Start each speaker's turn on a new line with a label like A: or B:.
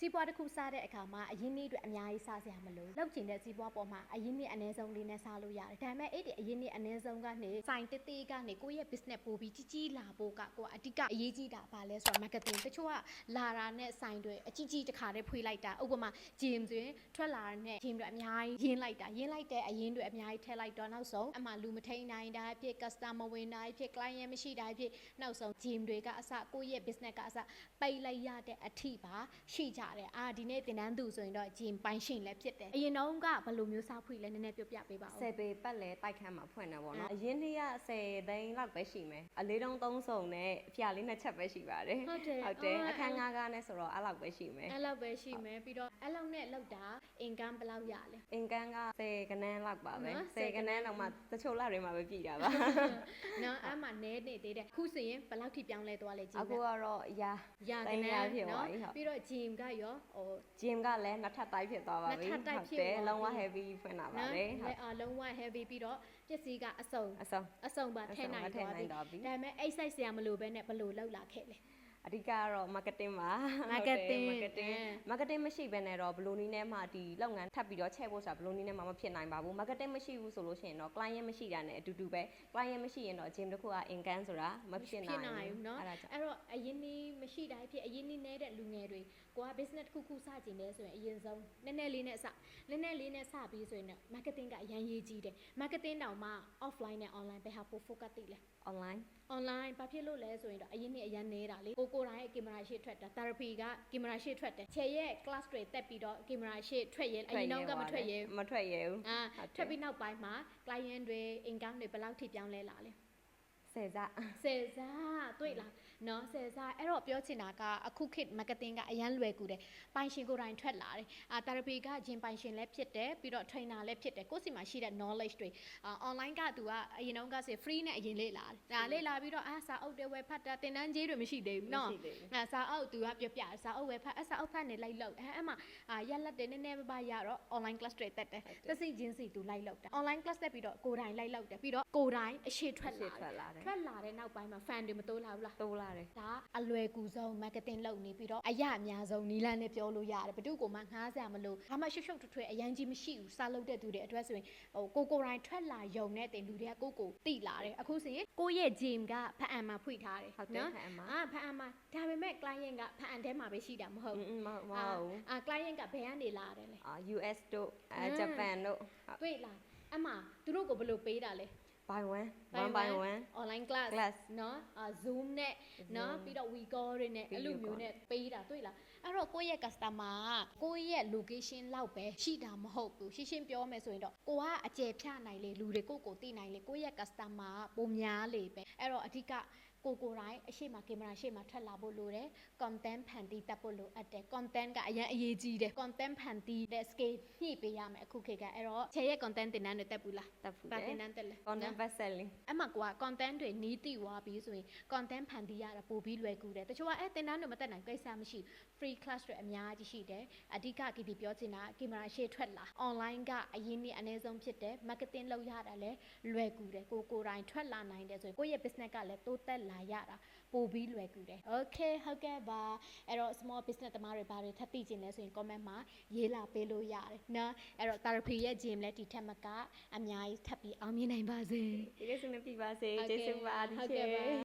A: စီးပွားတစ်ခုစားတဲ့အခါမှာအရင်နေ့အတွက်အများကြီးစားစရာမလိုလောက်ကျင်တဲ့စီးပွားပေါ်မှာအရင်နေ့အနည်းဆုံးလေးနဲ့စားလို့ရတယ်ဒါပေမဲ့အဲ့ဒီအရင်နေ့အနည်းဆုံးကနေစိုင်တေးသေးကနေကိုယ့်ရဲ့ business ပို့ပြီးကြီးကြီးလာဖို့ကကိုကအဓိကအရေးကြီးတာပါလဲဆိုတော့ marketing တချို့ကလာတာနဲ့ဆိုင်တွေအကြီးကြီးတစ်ခါတည်းဖွေးလိုက်တာဥပမာ gym ဆိုရင်ထွက်လာတဲ့ gym တွေအများကြီးရင်းလိုက်တာရင်းလိုက်တဲ့အရင်တွေအများကြီးထည့်လိုက်တော့နောက်ဆုံးအမှလူမထိန်နိုင်တာဖြစ် customer ဝင်တာဖြစ် client မရှိတာဖြစ်နောက်ဆုံး gym တွေကအစကိုယ့်ရဲ့ business ကအစပိတ်လိုက်ရတဲ့အထိပါရှိကြတယ်အာဒီနေ့တင်တန်းသူဆိုရင်တော့ gym ပိုင်းရှင်လည်းဖြစ်တယ်အရင်တော့ကဘယ်လိုမျိုးစားဖွေလဲနည်းနည်းပြောပြပေးပါဦး
B: ဆယ်ပေပတ်လဲတိုက်ခန်းမှာဖွင့်တယ်ပေါ့နော်အရင်နေ့က10သိန်းလောက်ပဲရှိမယ်အလေးတုံးသုံးစုံနဲ့အဖျားလေးနှစ်ချက်ပဲရှိပါတယ်
A: ဟုတ်တယ်
B: ဟုတ်တယ်
A: အော်
B: အခန်းငါးကားနဲ့ဆိုတော့အဲ့လောက်ပဲရှိမယ်
A: အဲ့လောက်ပဲရှိမယ်ပြီးတော့အဲ့လောက်နဲ့လောက်တာ income ဘယ်လောက်ရလဲ
B: အင်ကန်က10ကနန်းလောက်ပါပဲ
A: နော်
B: 10ကနန်းတော့မှတချို့လောက်တွေမှာပဲပြည်တာပါ
A: နော်အဲ့မှာနဲနေသေးတယ်ခုဆိုရင်ဘယ်လောက်ထိပြောင်းလဲသွားလဲဂျ
B: အ
A: င်း
B: ကူကတော့ရာ
A: ရက
B: တိုင်း
A: န
B: ရ
A: န်း
B: ဖြစ်သွား
A: နော်
B: ပြီဟုတ်
A: ပြီးတော့ gym ကရောဟို
B: ဂျင်ကလည်းနှစ်ထပ်တိုက်ဖြစ်သွားပါပြီ
A: နှစ်ထပ်တိုက်ဖြစ်
B: တယ်
A: သွားပြီ
B: လုံးဝ heavy ဖွင့်တာပါ
A: နော်
B: လေ
A: လ
B: ဟုတ်
A: က်အားလုံးဝ heavy ပြီးတော့ပစ္စည်းကအစုံ
B: အဆုံး
A: အစုံပါ
B: အ
A: ထည့်
B: စုံ
A: နိုင်
B: ပါထည့်
A: သွား
B: နိုင်
A: ပြီ
B: သွားပြီ
A: ဒါပေမဲ့အိတ်ဆိုင်ဆရာမလို့ပဲနဲ့ဘယ်လိုလောက်လာခဲ့လဲ
B: အဓိကကတော့ marketing ပါ
A: marketing
B: ဟုတ်တယ် marketing
A: အဲ
B: marketing မရှိဘဲနဲ့တော့ဘလိုနည်းနဲ့မှဒီလုပ်ငန်းထပ်ပြီးတော့ချဲ့ဖို့ဆိုတာဘလိုနည်းနဲ့မှမဖြစ်နိုင်ပါဘူး marketing မရှိဘူးဆိုလို့ရှိရင်တော့ client မရှိတာနဲ့အတူတူပဲ client မရှိရင်တော့ gym တစ်ခုက income ဆိုတာမဖြစ်နိုင်ဘူး
A: เนาะ
B: အဲ့ဒါကြောင့်
A: အဲ့တော့အရင်နေ့မရှိတိုင်းဖြစ်အရင်နေ့နေတဲ့လူငယ်တွေကိုက business တစ်ခုခုစကြင်နေဆိုရင်အရင်ဆုံးနည်းနည်းလေးနဲ့စနည်းနည်းလေးနဲ့စပြီးဆိုရင်တော့ marketing ကအရင်ရေးကြီးတယ် marketing တောင်မှ offline နဲ့ online ဘယ်ဟာပို focus တိလဲ
B: online
A: online ဘာဖြစ်လို့လဲဆိုရင်တော့အရင်နေ့အရင်နေတာလေကို ကိုယ်တိုင်ရဲ့ကင်မရာရှေ့ထွက်တာ therapy ကကင်မရာရှေ့ထွက်တယ်ခြေရဲ့ class တွေတက်ပြီးတော့ကင်မရာရှေ့ထွက်ရဲအရင်တော့ကမထွက်ရဲ
B: မထွက်ရဲဘူး
A: အာ
B: ဟုတ်တယ်
A: ထွက်ပြီးနောက်ပိုင်းမှာ client တွေ income တွေဘယ်လောက်ထိပြောင်းလဲလာလဲ
B: ဆယ်စား
A: ဆယ်စားတွေ့လားနော်ဆယ်စားအဲ့တော့ပြောချင်တာကအခုခေတ် marketing ကအရန်လွယ်ကူတယ်ပိုင်ရှင်ကိုယ်တိုင်ထွက်လာတယ်အာ therapy ကဂျင်ပိုင်ရှင်လည်းဖြစ်တယ်ပြီးတော့ trainer လည်းဖြစ်တယ်ကိုယ့်စီမှာရှိတဲ့ knowledge တွေအာ online ကသူကအရင်တော့ကဆို free နဲ့အရင်လေ့လာတယ်ဒါလေ့လာပြီးတော့အာစာအုပ်တွေဝယ်ဖတ်တာသင်တန်းကြီးတွေမရှိသေးဘူးနော်
B: မရှိသေးဘူး
A: အဲစာအုပ်သူကပြောပြတယ်စာအုပ်ဝယ်ဖတ်အဲစာအုပ်ဖတ်နေလိုက်လို့အဲအဲ့မှာအာရက်လက်တွေနည်းနည်းပါးပါးရတော့ online class တွေတက်တယ်
B: ဟုတ်တယ်
A: တစ်စိချင်းစီသူလိုက်လောက်တာ online class တက်ပြီးတော့ကိုယ်တိုင်လိုက်လောက်တယ်ပြီးတော့ကိုယ်တိုင်အရှိထွက်
B: ရှေ့
A: လာ
B: ထွက်
A: တယ်
B: လာတယ်
A: ထွက်လာတဲ့နောက်ပိုင်းမှာ fan တွေမတိုးလာဘူးလား
B: တိုးလာတယ်
A: ဒါအလွယ်ကူဆုံး marketing လုပ်နေပြီးတော့အရအများဆုံးနီလန်းနဲ့ပြောလို့ရတယ်ဘယ်သူကိုမှငှားစရာမလိုဘာမှရှုပ်ရှုပ်ထွေးထွေးအရန်ကြီးမရှိဘူးစားလုပ်တဲ့သူတွေအတွက်ဆိုရင်ဟိုကိုကိုယ်တိုင်ထွက်လာယုံတဲ့တင်လူတွေကကိုယ့်ကိုတိလာတယ်အခုဆိုရင်ကိုယ့်ရဲ့ gym ကဖတ်အံမှာဖွင့်ထားတယ်
B: ဟုတ်တယ်ဖတ်အံမှာ
A: အာဖတ်အံမှာဒါပေမဲ့ client ကဖတ်အံထဲမှာပဲရှိတာမဟုတ်
B: อื
A: ဘူး
B: มမဟုတ်မဟုတ်ဘူး
A: အာ client ကဘယ်ကနေလာတယ်လဲ
B: အာ US တို့အဲ
A: အင်း
B: ဂျပန်တို့ဟုတ်
A: တွေ့လားအမှသူတို့ကိုဘယ်လိုပေးတာလဲ
B: by one one by one
A: online class
B: class
A: เนาะအာ zoom နဲ့เนาะ
B: Zoom
A: ပြီးတော့ WeCall တွေနဲ့
B: Video
A: အဲ့လိုမျိုးနဲ့ပေးတာတွေ့လားအဲ့တော့ကိုယ့်ရဲ့ customer ကကိုယ့်ရဲ့ location လောက်ပဲရှိတာမဟုတ်ဘူးရှင်းရှင်းပြောမယ်ဆိုရင်တော့ကိုကအကျယ်ဖြတ်နိုင်လေလူတွေကိုယ့်ကိုသိနိုင်လေကိုယ့်ရဲ့ customer ကပုံများလေပဲအဲ့တော့အဓိက ကိုကိုယ်တိုင်အရှိမကင်မရာရှေ့မှာထွက်လာဖို့လိုတယ် content ဖန်တီးတတ်ဖို့လိုအပ်တယ် content ကအရင်အရေးကြီးတယ် content ဖန်တီးတဲ့ scale ညှိပေးရမယ်အခုခေတ်ကအဲ့တော့ခြေရဲ့ content တင်တန်းတွေတက်ဘူးလား
B: တက်ဖူး
A: ဗာ
B: တ
A: တင်
B: ယ်
A: တန်းတက်လဲ
B: content
A: နော်
B: best selling
A: အမှကွာ content တွေနီးတိသွားပြီးဆိုရင် content ဖန်တီးရတာပိုပြီးလွယ်ကူတယ်တချို့ကအဲတင်တန်းတွေမတက်နိုင်ကိစ္စမရှိ free class တွေအများကြီးရှိတယ်အဓိကကီဒီပြောချင်တာကင်မရာရှေ့ထွက်လာ online ကအရင်နေ့အနည်းဆုံးဖြစ်တယ် marketing လုပ်ရတာလည်းလွယ်ကူတယ်ကိုကိုယ်တိုင်ထွက်လာနိုင်တယ်ဆိုရင်ကိုယ့်ရဲ့ business ကလည်းတိုးတက်လာရတာပိုပြီးလွယ်ကူတယ် okay ဟုတ်ကဲ့ပါအဲ့တော့ small business တမားတွေဘာတွေထပ်သိချင်လဲဆိုရင် comment မှာရေးလာပေးလို့ရတယ်နော်အဲ့တော့ therapy ရဲ့ gym လည်းဒီထက်မကအများကြီးထပ်ပြီးအောင်မြင်နိုင်ပါစေ
B: ဒီကနေ့စနေပြပါစေ
A: ဟုတ်ကဲ့
B: ကျေးဇူးပါဒီ
A: ဟုတ်
B: ချ
A: ကဲ့ပါေ